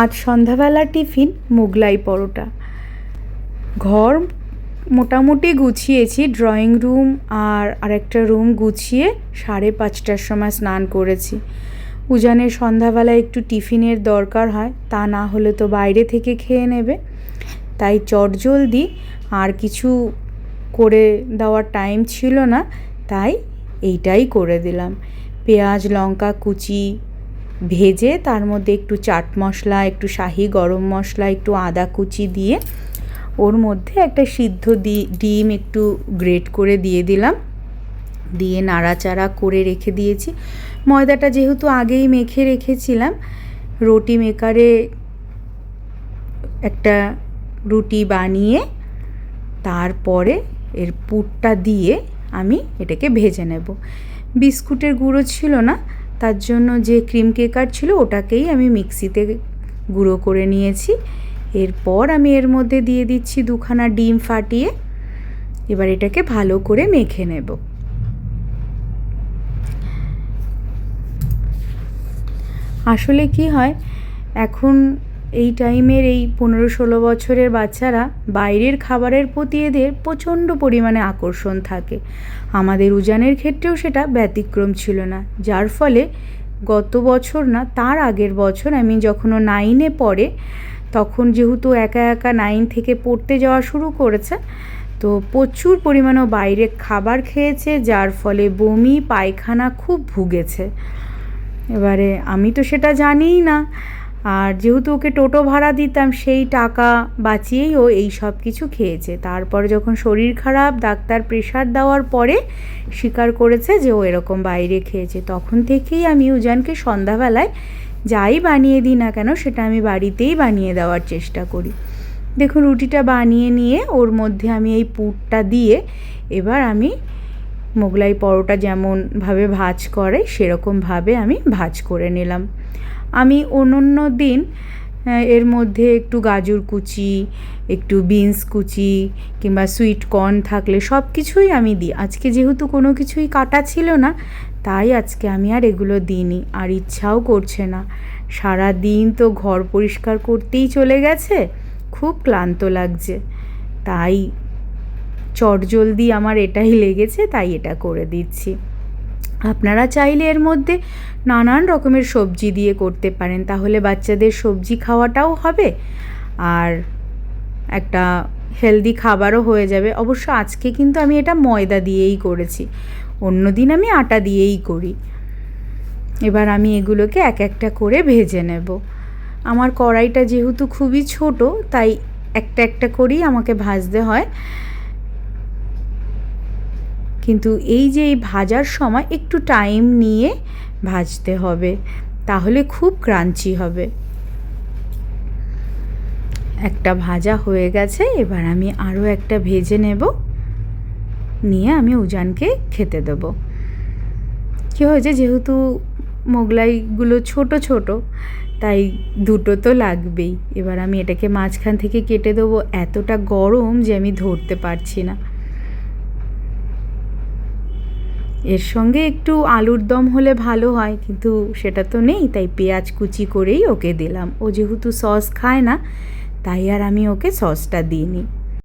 আজ সন্ধ্যাবেলা টিফিন মোগলাই পরোটা। ঘর মোটামুটি গুছিয়েছি ড্রয়িং রুম আর আরেকটা রুম গুছিয়ে সাড়ে পাঁচটার সময় স্নান করেছি। উজানের সন্ধ্যাবেলা একটু টিফিনের দরকার হয়, তা না হলে তো বাইরে থেকে খেয়ে নেবে। তাই চটজলদি আর কিছু করে দেওয়ার টাইম ছিল না, তাই এইটাই করে দিলাম। পেঁয়াজ, লঙ্কা, কুচি ভেজে তার মধ্যে একটু চাট মশলা, একটু শাহি গরম মশলা, একটু আদা কুচি দিয়ে ওর মধ্যে একটা সিদ্ধ ডিম একটু গ্রেট করে দিয়ে দিলাম। দিয়ে নাড়াচাড়া করে রেখে দিয়েছি। ময়দাটা যেহেতু আগেই মেখে রেখেছিলাম, রুটি মেকারে একটা রুটি বানিয়ে তারপরে এর পুরটা দিয়ে আমি এটাকে ভেজে নেব। বিস্কুটের গুঁড়ো ছিল না তার জন্য যে ক্রিম কেকার ছিল ওটাকেই আমি মিক্সিতে গুঁড়ো করে নিয়েছি। এরপর আমি এর মধ্যে দিয়ে দিচ্ছি দুখানা ডিম ফাটিয়ে। এবার এটাকে ভালো করে মেখে নেব। আসলে কি হয়, এখন এই টাইমের এই পনেরো ষোলো বছরের বাচ্চারা বাইরের খাবারের প্রতি এদের প্রচণ্ড পরিমাণে আকর্ষণ থাকে। আমাদের উজানের ক্ষেত্রেও সেটা ব্যতিক্রম ছিল না, যার ফলে গত বছর না, তার আগের বছর আমি যখন ও নাইনে পড়ে, তখন যেহেতু একা একা নাইন থেকে পড়তে যাওয়া শুরু করেছে, তো প্রচুর পরিমাণে ও বাইরে খাবার খেয়েছে, যার ফলে বমি, পায়খানা খুব ভুগেছে। এবারে আমি তো সেটা জানিই না। আর যেহেতু ওকে টোটো ভাড়া দিতাম, সেই টাকা বাঁচিয়েই ও এই সব কিছু খেয়েছে। তারপরে যখন শরীর খারাপ, ডাক্তার প্রেশার দেওয়ার পরে স্বীকার করেছে যে ও এরকম বাইরে খেয়েছে। তখন থেকেই আমি উজানকে সন্ধ্যাবেলায় যাই বানিয়ে দিই না কেন, সেটা আমি বাড়িতেই বানিয়ে দেওয়ার চেষ্টা করি। দেখুন, রুটিটা বানিয়ে নিয়ে ওর মধ্যে আমি এই পুরটা দিয়ে এবার আমি মোগলাই পরোটা যেমনভাবে ভাজ করে, সেরকমভাবে আমি ভাজ করে নিলাম। আমি অন্য দিন এর মধ্যে একটু গাজর কুচি, একটু বিনস কুচি কিংবা সুইট কর্ন থাকলে সব কিছুই আমি দিই। আজকে যেহেতু কোনো কিছুই কাটা ছিল না, তাই আজকে আমি আর এগুলো দিইনি। আর ইচ্ছাও করছে না। সারা দিন তো ঘর পরিষ্কার করতেই চলে গেছে, খুব ক্লান্ত লাগছে। তাই চটজলদি আমার এটাই লেগেছে, তাই এটা করে দিচ্ছি। আপনারা চাইলে এর মধ্যে নানান রকমের সবজি দিয়ে করতে পারেন, তাহলে বাচ্চাদের সবজি খাওয়াটাও হবে। আর একটা হেলদি খাবারও হয়ে যাবে। অবশ্য আজকে কিন্তু আমি এটা ময়দা দিয়েই করেছি, অন্য দিন আমি আটা দিয়েই করি। এবার আমি এগুলোকে এক একটা করে ভেজে নেব। আমার কড়াইটা যেহেতু খুবই ছোট, তাই একটা একটা করেই আমাকে ভাজতে হয়। কিন্তু এই যে এই ভাজার সময় একটু টাইম নিয়ে ভাজতে হবে, তাহলে খুব ক্রাঞ্চি হবে। একটা ভাজা হয়ে গেছে, এবার আমি আরও একটা ভেজে নেব। নিয়ে আমি উজানকে খেতে দেবো। কী হয়েছে? যেহেতু মোগলাইগুলো ছোট ছোট, তাই দুটো তো লাগবেই। এবার আমি এটাকে মাঝখান থেকে কেটে দেবো। এতটা গরম যে আমি ধরতে পারছি না। এর সঙ্গে একটু আলুর দম হলে ভালো হয়, কিন্তু সেটা তো নেই, তাই পেঁয়াজ কুচি করেই ওকে দিলাম। ও যেহেতু সস খায় না, তাই আর আমি ওকে সসটা দিইনি।